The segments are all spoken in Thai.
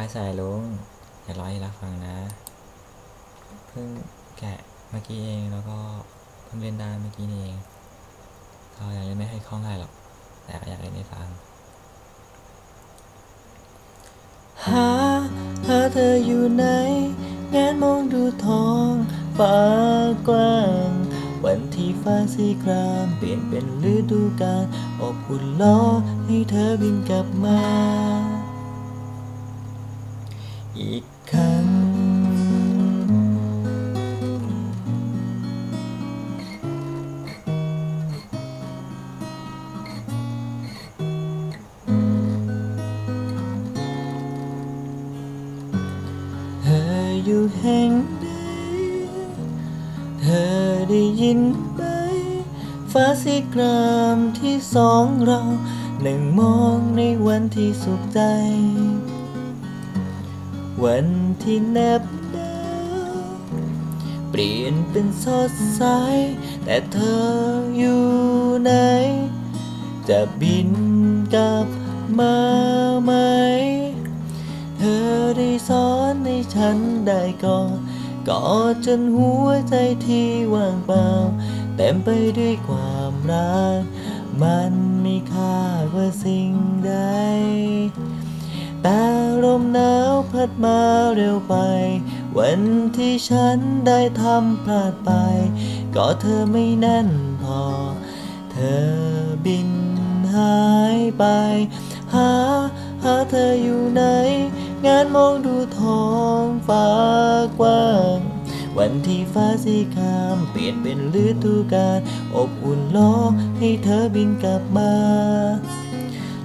ป้ายสายลุงอย่าร้อยให้รับฟังนะ เพิ่งแกะเมื่อกี้เองแล้วก็เพิ่งเล่นได้เมื่อกี้นี่เองก็ยังเล่นไม่ให้คล่องได้หรอก แต่อยากเล่นให้ฟังหาหาเธออยู่ไหนงานมองดูท้องฟ้ากว้าง วันที่ฟ้าสีคราม เปลี่ยนเป็นฤดูกาลอบอุ่นล้อให้เธอบินกลับมา อีกครั้ง เธออยู่แห่งใดเธอได้ยินไหมฟ้าสีครามที่สองเราหนึ่งมองในวันที่สุขใจ วันที่แนบหนาวเปลี่ยนเป็นสดใส แต่เธออยู่ไหน จะบินกลับมาไหม เธอได้สอนให้ฉันได้ก่อนกอดจนหัวใจที่ว่างเปล่าเต็มไปด้วยความรัก มันมีค่ากว่าสิ่งใดแต่ มหนาวพัดมาเร็วไป วันที่ฉันได้ทำพลาดไป ก็เธอไม่แน่นพอ เธอบินหายไป หา หาเธออยู่ไหน งานมองดูท้องฟ้ากว้างวันที่ฟ้าสีคราม เปลี่ยนเป็นฤดูกาลอบอุ่นล้อให้เธอบินกลับมา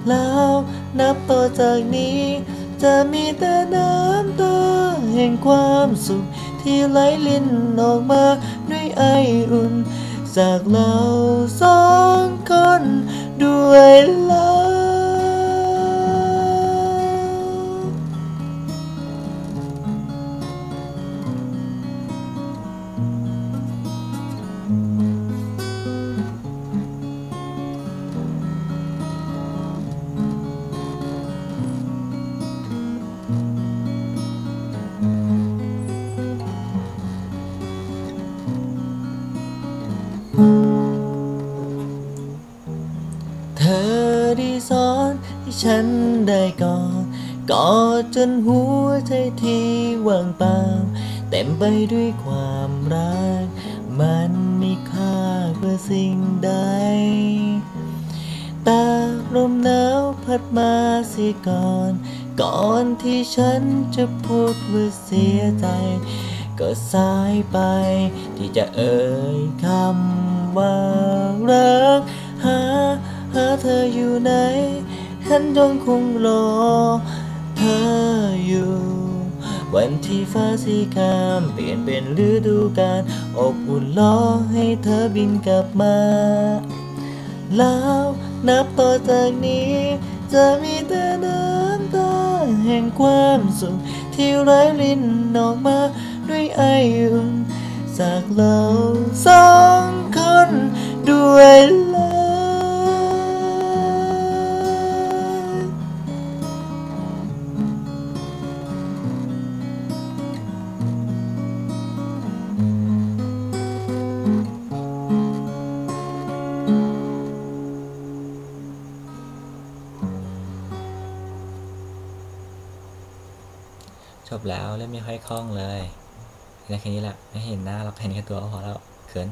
แล้วนับต่อจากนี้ จะมีแต่น้ำตาแห่งความสุข ที่ไหลลิ้นออกมาด้วยไออุ่น จากเราสองคนด้วยแล้ว อนให้ฉันได้กอดกอดจนหัวใจที่ว่างเปล่า เต็มไปด้วยความรัก มันมีค่ากว่าสิ่งใด ตาลมหนาวพัดมาเสียก่อน ก่อนที่ฉันจะพูดว่าเสียใจ ก็สายไป ที่จะเอ่ยคำว่ารัก หา หาเธออยู่ไหน ฉันยังคงรอเธออยู่ วันที่ฟ้าสีครามเปลี่ยนเป็นฤดูกาลอบอุ่นล้อให้เธอบินกลับมา แล้วนับต่อจากนี้ จะมีแต่น้ำตาแห่งความสุขที่ไหลลิ้นออกมาด้วยไออุ่นจากเราสองคนด้วย จบแล้วเล่นไม่ค่อยคล่องเลยได้แค่นี้แหละไม่เห็นหน้าเราเห็นแค่ตัวก็พอแล้วเขิน